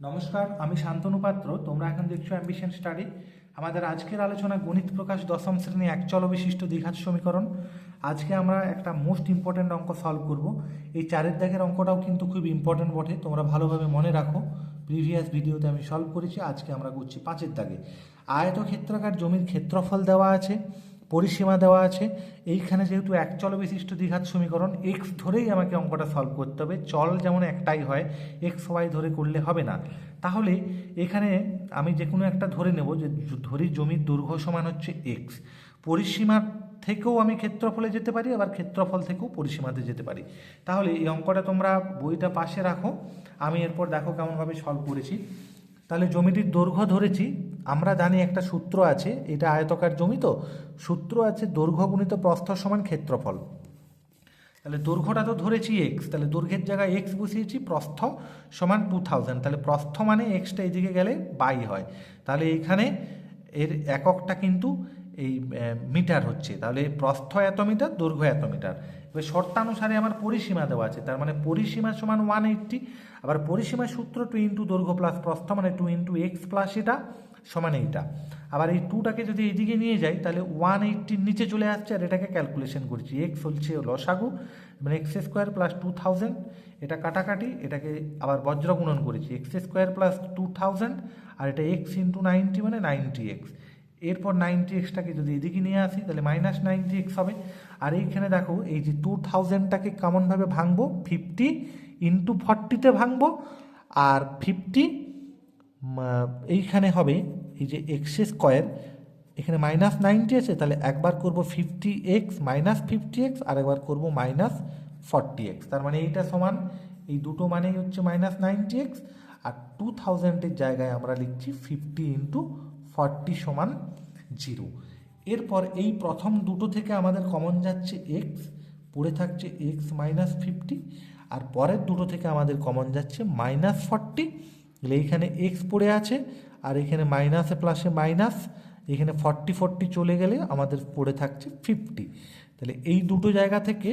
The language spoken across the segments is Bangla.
নমস্কার, আমি শান্তনু পাত্র, তোমরা এখন দেখছ অ্যাম্বিশন স্টাডি। আমাদের আজকের আলোচনা গণিত প্রকাশ দশম শ্রেণি একচল বিশিষ্ট দ্বিঘাত সমীকরণ। আজকে আমরা একটা মোস্ট ইম্পর্ট্যান্ট অঙ্ক সলভ করব। এই চারের দাগের অঙ্কটাও কিন্তু খুব ইম্পর্ট্যান্ট বটে, তোমরা ভালোভাবে মনে রাখো। প্রিভিয়াস ভিডিওতে আমি সলভ করেছি, আজকে আমরা করছি পাঁচের দাগে। আয়তক্ষেত্রাকার জমির ক্ষেত্রফল দেওয়া আছে। পরিসীমা দেওয়া আছে। এইখানে যেহেতু এক চল বিশিষ্ট দ্বিঘাত সমীকরণ এক্স ধরেই আমাকে অঙ্কটা সলভ করতে হবে। চল যেমন একটাই হয় এক্স ওয়াই ধরে করলে হবে না। তাহলে এখানে আমি যে কোনো একটা ধরে নেব, যে ধরি জমির দৈর্ঘ্য সমান হচ্ছে এক্স পরিসীমার থেকেও আমি ক্ষেত্রফলে যেতে পারি, আবার ক্ষেত্রফল থেকেও পরিসীমাতে যেতে পারি। তাহলে এই অঙ্কটা তোমরা বইটা পাশে রাখো। আমি এরপর দেখো কেমনভাবে সলভ করেছি। তাহলে জমিটির দৈর্ঘ্য ধরেছি আমরা জানি একটা সূত্র আছে, এটা আয়তকার জমি তো, সূত্র আছে দৈর্ঘ্য গুণিত প্রস্থ সমান ক্ষেত্রফল। তাহলে দৈর্ঘ্যটা তো ধরেছি এক্স তাহলে দৈর্ঘ্যের জায়গায় এক্স বসিয়েছি, প্রস্থ সমান টু থাউজেন্ড তাহলে প্রস্থ মানে এক্সটা এদিকে গেলে বাই হয়। তাহলে এইখানে এর এককটা কিন্তু এই মিটার হচ্ছে, তাহলে প্রস্থ এত মিটার, দৈর্ঘ্য এত মিটার। এবার শর্তানুসারে আমার পরিসীমা দেওয়া আছে, তার মানে পরিসীমা সমান ওয়ান এইট্টি আবার পরিসীমার সূত্র টু ইন্টু দৈর্ঘ্য প্লাস প্রস্থ মানে টু ইন্টু এক্স প্লাস এটা সমান এইটা। আবার এই টুটাকে যদি এইদিকে নিয়ে যাই, তাহলে ওয়ান এইটটির নিচে চলে আসছে আর এটাকে ক্যালকুলেশন করছি। এক্স হচ্ছে লসাগু মানে X square plus two thousand এটা কাটাকাটি, এটাকে আবার বজ্র গুণন করেছি। X square plus two thousand আর এটা এক্স ইন্টু নাইনটি মানে নাইনটি এক্স এরপর নাইনটি এক্সটাকে যদি এদিকে নিয়ে আসি, তাহলে মাইনাস নাইনটি এক্স হবে। আর এইখানে দেখো, এই যে টু থাউজেন্ডটাকে কেমনভাবে ভাঙবো ফিফটি ইন্টু ফর্টিতে ভাঙবো, আর ফিফটি এইখানে হবে, এই যে এক্স স্কোয়ার এখানে মাইনাস নাইনটি আছে, তাহলে একবার করব fifty X minus fifty X আর একবার করব মাইনাস ফর্টি এক্স তার মানে এইটা সমান, এই দুটো মানেই হচ্ছে মাইনাস নাইনটি এক্স আর টু থাউজেন্ডের জায়গায় আমরা লিখছি ফিফটি ইন্টু ফর্টি সমান জিরো এরপর এই প্রথম দুটো থেকে আমাদের কমন যাচ্ছে এক্স পড়ে থাকছে এক্স মাইনাস ফিফটি আর পরের দুটো থেকে আমাদের কমন যাচ্ছে মাইনাস ফর্টি তাহলে এইখানে এক্স পড়ে আছে, আর এখানে মাইনাসে প্লাসে মাইনাস এখানে ফর্টি ফর্টি চলে গেলে আমাদের পড়ে থাকছে ফিফটি তাহলে এই দুটো জায়গা থেকে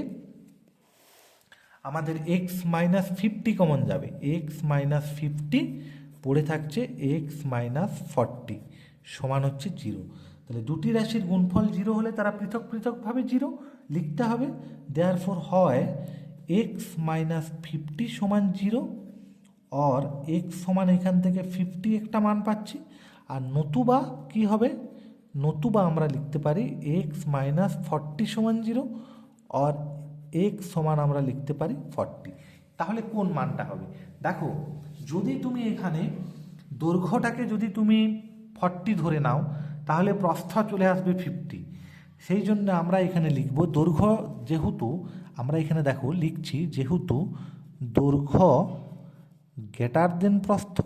আমাদের এক্স মাইনাস ফিফটি কমন যাবে। এক্স মাইনাস ফিফটি পড়ে থাকছে এক্স মাইনাস ফর্টি সমান হচ্ছে জিরো তাহলে দুটি রাশির গুণফল জিরো হলে তারা পৃথক, পৃথকভাবে জিরো লিখতে হবে। দেয়ার ফোর হয় এক্স মাইনাস ফিফটি সমান জিরো অর এক্স সমান এখান থেকে ফিফটি একটা মান পাচ্ছি, আর নতুবা কি হবে? নতুবা আমরা লিখতে পারি এক্স মাইনাস ফর্টি সমান জিরো অর এক্স সমান আমরা লিখতে পারি ফর্টি তাহলে কোন মানটা হবে? দেখো, যদি তুমি এখানে দৈর্ঘ্যটাকে যদি তুমি ফর্টি ধরে নাও, তাহলে প্রস্থ চলে আসবে ফিফটি সেই জন্য আমরা এখানে লিখব দৈর্ঘ্য যেহেতু, আমরা এখানে দেখো লিখছি যেহেতু দৈর্ঘ্য গ্রেটার দেন প্রস্থ।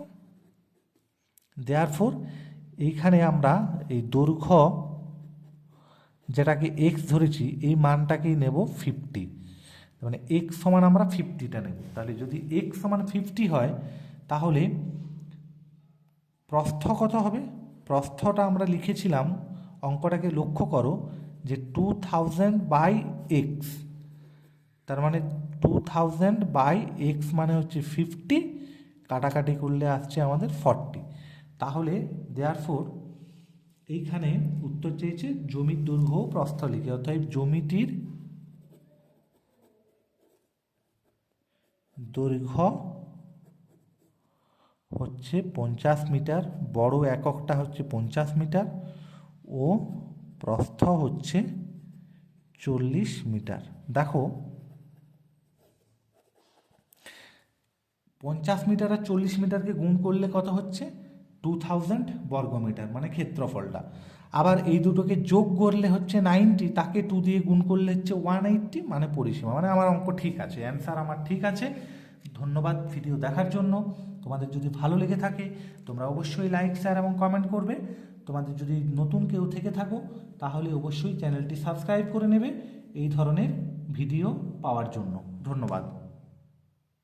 দেয়ার ফোর এইখানে আমরা এই দৈর্ঘ্য যেটাকে এক্স ধরেছি, এই মানটাকেই নেব ফিফটি মানে এক্স সমান আমরা ফিফটিটা নেব। তাহলে যদি এক্স সমান ফিফটি হয়, তাহলে প্রস্থ কত হবে? প্রস্থটা আমরা লিখেছিলাম, অঙ্কটাকে লক্ষ্য করো, যে টু থাউজেন্ড বাই এক্স তার মানে টু থাউজেন্ড বাই এক্স মানে হচ্ছে ফিফটি কাটাকাটি করলে আসছে আমাদের ফর্টি তাহলে দেয়ার ফোর এইখানে উত্তর চেয়েছে জমির দৈর্ঘ্য ও প্রস্থ লিখে অর্থাৎ জমিটির দৈর্ঘ্য হচ্ছে পঞ্চাশ মিটার, বড় এককটা হচ্ছে পঞ্চাশ মিটার ও প্রস্থ হচ্ছে চল্লিশ মিটার। দেখো পঞ্চাশ মিটার আর চল্লিশ মিটারকে গুণ করলে কত হচ্ছে? টু থাউজেন্ড বর্গমিটার মানে ক্ষেত্রফলটা। আবার এই দুটোকে যোগ করলে হচ্ছে নাইনটি তাকে টু দিয়ে গুণ করলে হচ্ছে ওয়ান এইট্টি মানে পরিসীমা। মানে আমার অঙ্ক ঠিক আছে অ্যান্সার আমার ঠিক আছে। ধন্যবাদ ভিডিও দেখার জন্য। তোমাদের যদি ভালো লেগে থাকে, তোমরা অবশ্যই লাইক শেয়ার এবং কমেন্ট করবে। তোমাদের যদি নতুন কেউ থেকে থাকো, তাহলে অবশ্যই চ্যানেলটি সাবস্ক্রাইব করে নেবে। এই ধরনের ভিডিও পাওয়ার জন্য। ধন্যবাদ।